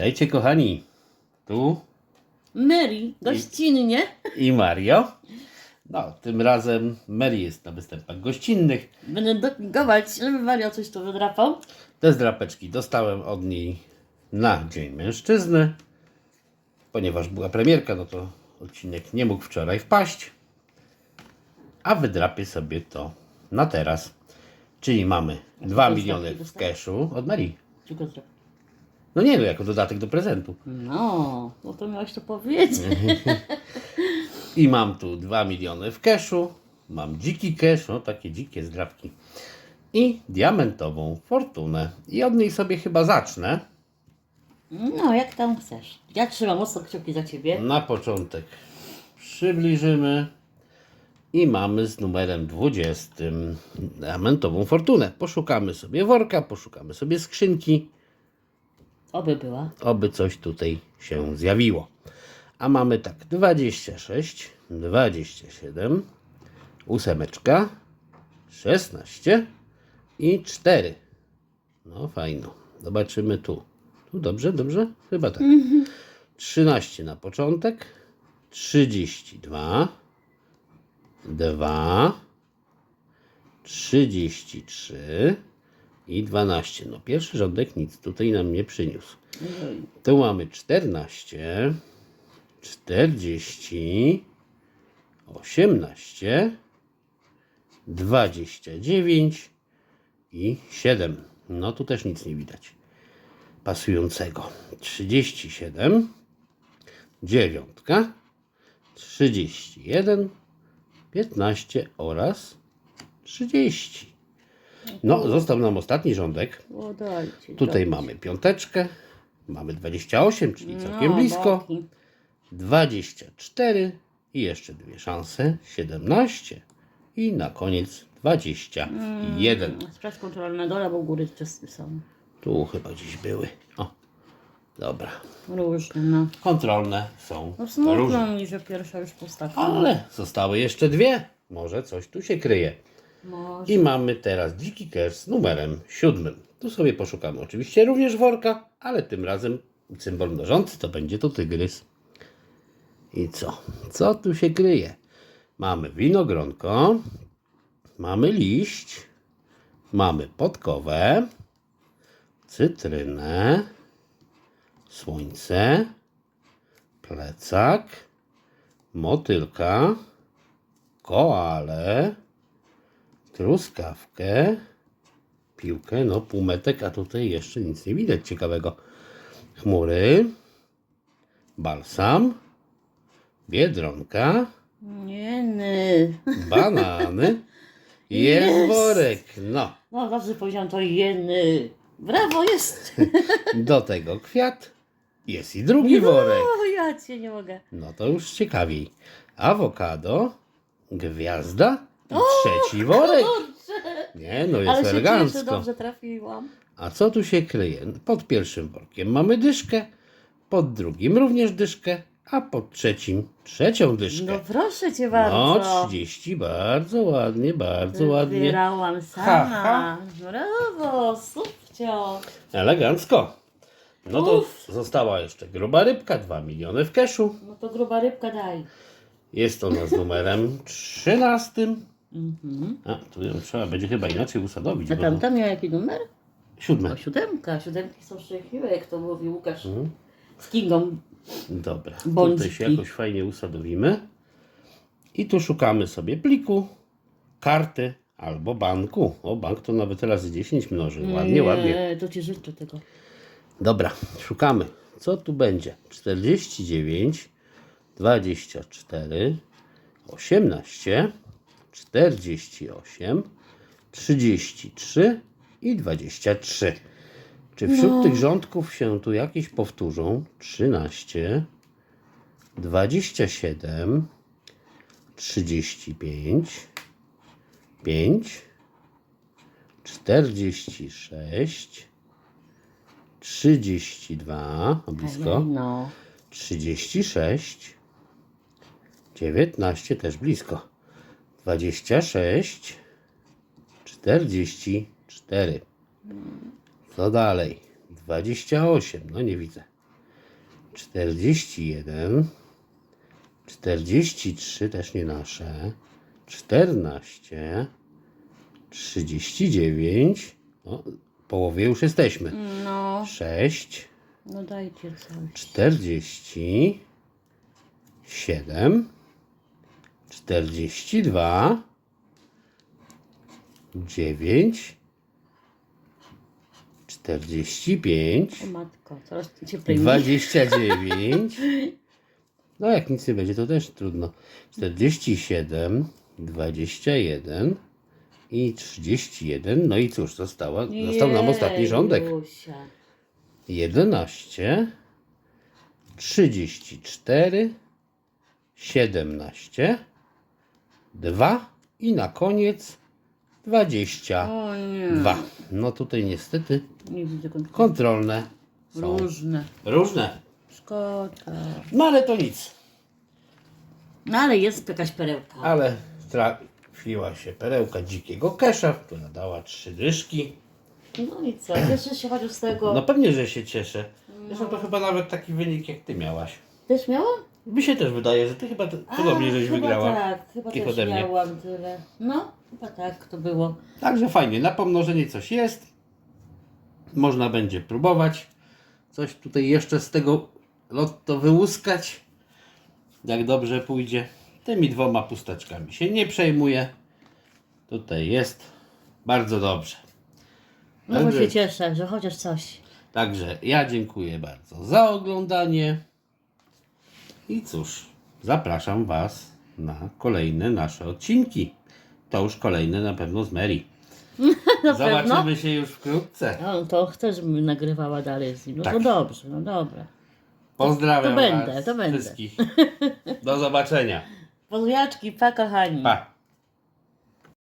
Witajcie kochani. Tu Mary, gościnnie. i Mario. No, tym razem Mary jest na występach gościnnych. Będę dopingować, żeby Mario coś tu wydrapał. Te zdrapeczki dostałem od niej na Dzień Mężczyzny. Ponieważ była premierka, no to odcinek nie mógł wczoraj wpaść. A wydrapię sobie to na teraz. Czyli mamy 2 to miliony w dostałeś? cashu od Marii. Tylko zdrap. No nie no, jako dodatek do prezentu. No, no to miałeś to powiedzieć. I mam tu 2 miliony w cashu. Mam dziki cash, no takie dzikie zdrapki. I diamentową fortunę. I od niej sobie chyba zacznę. No, jak tam chcesz. Ja trzymam mocno kciuki za ciebie. Na początek przybliżymy. I mamy z numerem 20 diamentową fortunę. Poszukamy sobie worka, poszukamy sobie skrzynki. Oby była. oby coś tutaj się zjawiło. A mamy tak 26, 27, ósemeczka, 16 i 4. No fajno. Zobaczymy tu. Tu dobrze, dobrze? Chyba tak. 13 na początek, 32, 2, 33 i 12. No pierwszy rządek nic tutaj nam nie przyniósł. Tu mamy 14, 40, 18, 29 i 7. No tu też nic nie widać pasującego. 37, dziewiątka, 31, 15 oraz 30. No, został nam ostatni rządek. O, dajcie. Tutaj mamy piąteczkę, mamy 28, czyli całkiem no, blisko, boki. 24 i jeszcze dwie szanse, 17 i na koniec 21. Sprawdź kontrolę na dole, bo u góry czysty są. Tu chyba gdzieś były. O, dobra. Różne, no. Kontrolne są No różne, smutno mi, że pierwsza już postawka. ale zostały jeszcze dwie. Może coś tu się kryje. I mamy teraz dziki cash z numerem siódmym. Tu sobie poszukamy oczywiście również worka, ale tym razem symbol mnożący to będzie to tygrys. I co? Co tu się kryje? Mamy winogronko, mamy liść, mamy podkowę, cytrynę, słońce, plecak, motylka, koale, truskawkę, piłkę, no półmetek, a tutaj jeszcze nic nie widać ciekawego. Chmury, balsam, biedronka, Jeny. banany, jest Jest. worek. No, No dobrze powiedziałam to jeny. Brawo, jest. do tego kwiat, jest i drugi worek. O, ja cię nie mogę. No to już ciekawiej. Awokado, gwiazda i trzeci worek. Nie, no jest Ale się cieszę, elegancko. dobrze trafiłam. A co tu się kryje? Pod pierwszym workiem mamy dyszkę, pod drugim również dyszkę, a pod trzecim trzecią dyszkę. No proszę cię No, bardzo. 30, bardzo ładnie, bardzo ładnie. Wybierałam sama. Ha, Brawo, subcio. Elegancko. No to Uff. została jeszcze gruba rybka, 2 miliony w keszu. No to gruba rybka daj. Jest ona z numerem 13. Mhm. A, tu ją trzeba będzie chyba inaczej usadowić. A bo tam, to- tam miał jaki numer? Siódme. O, siódemka. Siódemki są szczęśliwe, jak to mówi Łukasz. Mhm. Z Kingą. Dobra, Bądźki. tutaj się jakoś fajnie usadowimy. I tu szukamy sobie pliku, karty albo banku. O, bank to nawet razy 10 mnoży. Ładnie, ładnie. Nie, to ci życzę tego. Dobra, szukamy. Co tu będzie? 49, 24, 18, 48, 33 i 23. Czy wśród tych rządków się tu jakieś powtórzą? 13, 27, 35, 5, 46, 32, o blisko, No. 36, 19 też blisko, 26, 44. Co dalej? 28, no nie widzę. 41, 43 też nie nasze, 14, 39, no, w połowie już jesteśmy, No, 6, no dajcie coś. 40, 7, 42, 9, 45, O matko, coraz cieplej mi. 29. No jak nic nie będzie, to też trudno. 47, 21 i 31. No i cóż, została, został nam ostatni rządek. Jejusia. 11, 34, 17, 2 i na koniec 22. O nie, No tutaj niestety nie widzę kontroli. kontrolne są Różne. różne. Szkoda. No ale to nic. No ale jest jakaś perełka. Ale trafiła się perełka dzikiego kesza, która dała trzy dyszki. No i co, cieszę się chociaż z tego. No pewnie, że się cieszę. Zresztą to chyba nawet taki wynik jak ty miałaś. Też miałam? Mi się też wydaje, że ty chyba t- podobnie żeś chyba wygrała. tak, chyba też ode mnie. miałam tyle. No, chyba tak to było. Także fajnie, na pomnożenie coś jest. Można będzie próbować coś tutaj jeszcze z tego lotto wyłuskać. Jak dobrze pójdzie. Tymi dwoma pusteczkami się nie przejmuję. Tutaj jest bardzo dobrze. No bo Także- się cieszę, że chociaż coś. Także ja dziękuję bardzo za oglądanie. I cóż, zapraszam Was na kolejne nasze odcinki. To już kolejne na pewno z Mary. Na Zobaczymy pewno. się już wkrótce. No to chcę, żebym nagrywała dalej z nim. No Tak. to dobrze, no dobra. Pozdrawiam To będę, was to będę. wszystkich. Do zobaczenia. Pozwiaczki, pa kochani. Pa.